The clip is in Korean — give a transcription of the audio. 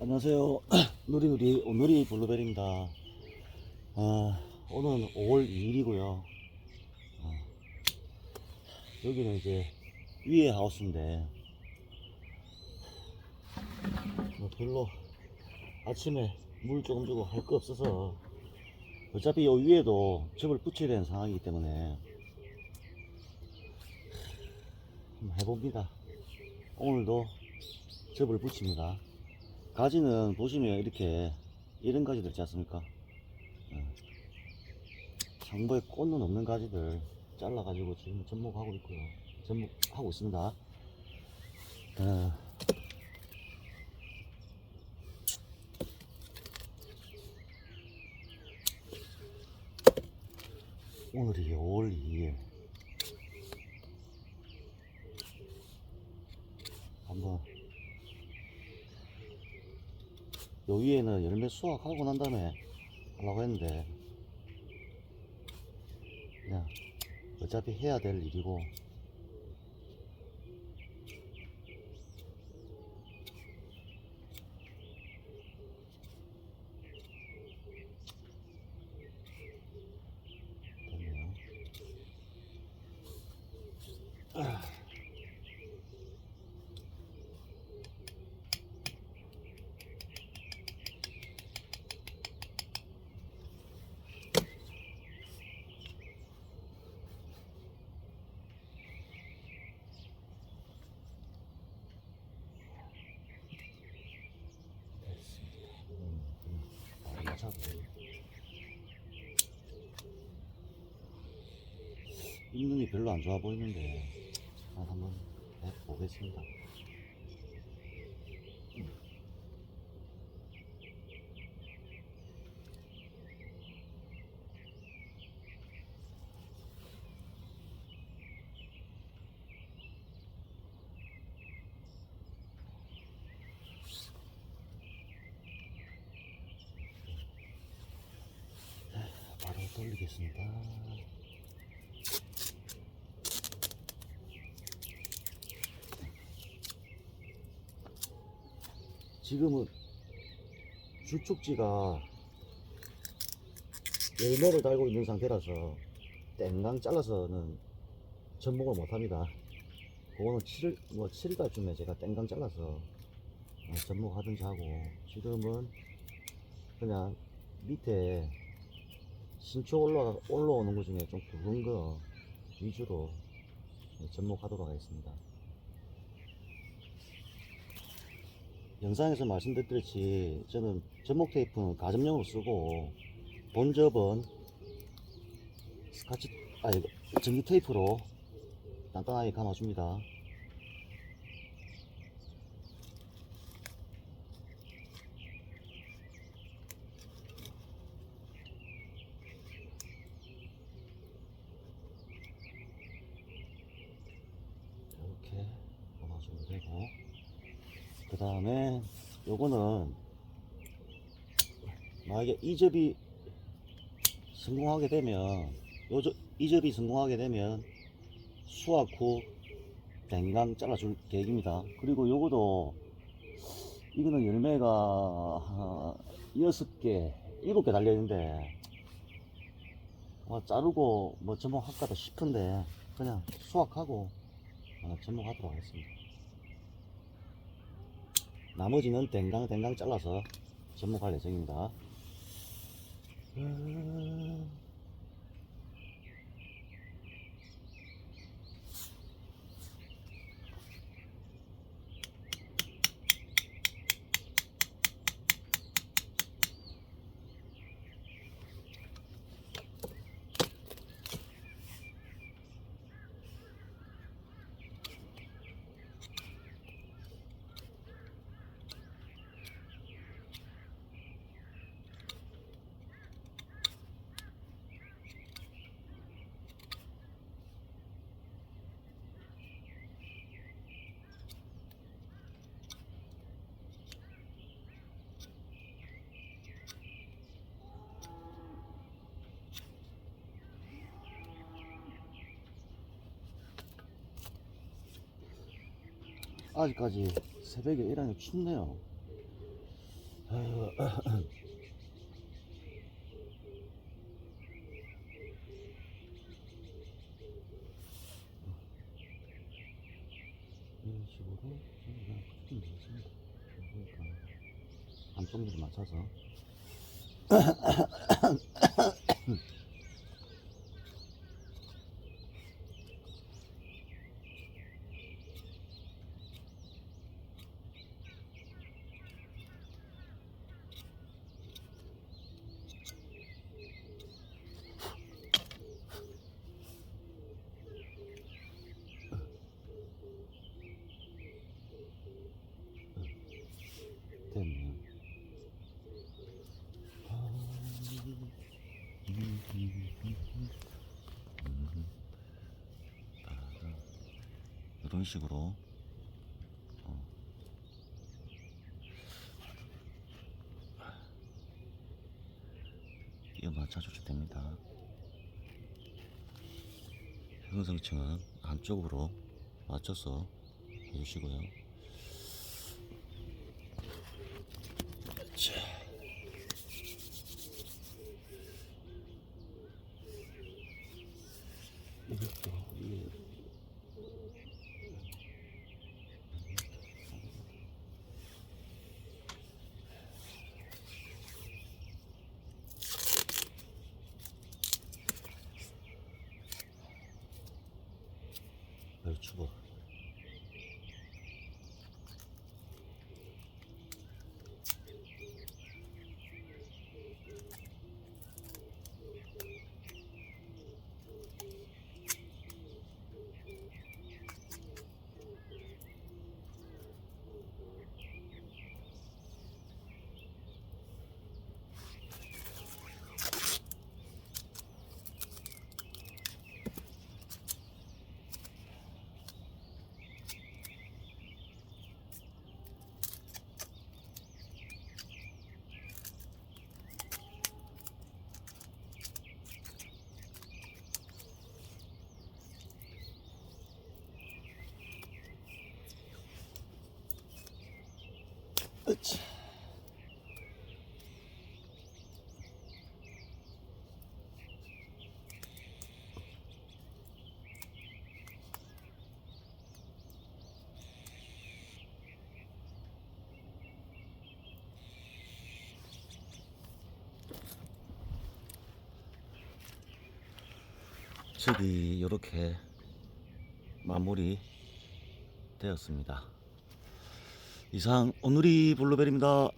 안녕하세요. 누리누리 오누리 블루베리입니다. 아, 오늘은 5월 2일이고요. 여기는 이제 위에 하우스인데 뭐 별로 아침에 물 조금 주고 할 거 없어서 어차피 요 위에도 접을 붙여야 되는 상황이기 때문에 해봅니다. 오늘도 접을 붙입니다. 가지는 보시면 이렇게 이런 가지들 있지 않습니까? 예. 상부에 꽃은 없는 가지들 잘라가지고 지금 접목하고 있고요. 접목하고 있습니다. 어, 오늘이 5월 2일. 한번 요 위에는 열매 수확하고 난 다음에 하려고 했는데 그냥 어차피 해야 될 일이고 됐네요. 음, 음, 아, 맞아. 입눈이 별로 안 좋아 보이는데 아, 한번 해보겠습니다. 바로 돌리겠습니다. 지금은 주축지가 열매를 달고 있는 상태라서 땡강 잘라서는 접목을 못합니다. 그거는 7일, 뭐 7일달쯤에 제가 땡강 잘라서 어, 접목하든지 하고 지금은 그냥 밑에 신초 올라, 올라오는 것 중에 좀 굵은 거 위주로 네, 접목하도록 하겠습니다. 영상에서 말씀드렸듯이 저는 접목 테이프는 가점용으로 쓰고 본접은 스카치 아니 전기 테이프로 단단하게 감아줍니다. 이렇게 감아주면 되고 그 다음에 요거는 만약에 이 접이 성공하게 되면 요 저, 이 접이 성공하게 되면 수확 후 댕강 잘라줄 계획입니다. 그리고 요거도 이거는 열매가 아, 여섯 개 일곱 개 달려있는데 아, 자르고 뭐 접목할까도 싶은데 그냥 수확하고 어, 접목하도록 하겠습니다 나머지는 댕강댕강 잘라서 접목할 예정입니다. 음, 아직까지 새벽에 일하니 춥네요. 이런 식으로 그냥 붙이면 되겠습니다. 그러니까 안쪽으로 맞춰서 됐네요. 이런 식으로 어. 끼워 맞춰주셔도 됩니다. 형성층은 안쪽으로 맞춰서 해주시고요. 자. 집이 이렇게 마무리 되었습니다. 이상 오늘이 블루벨입니다.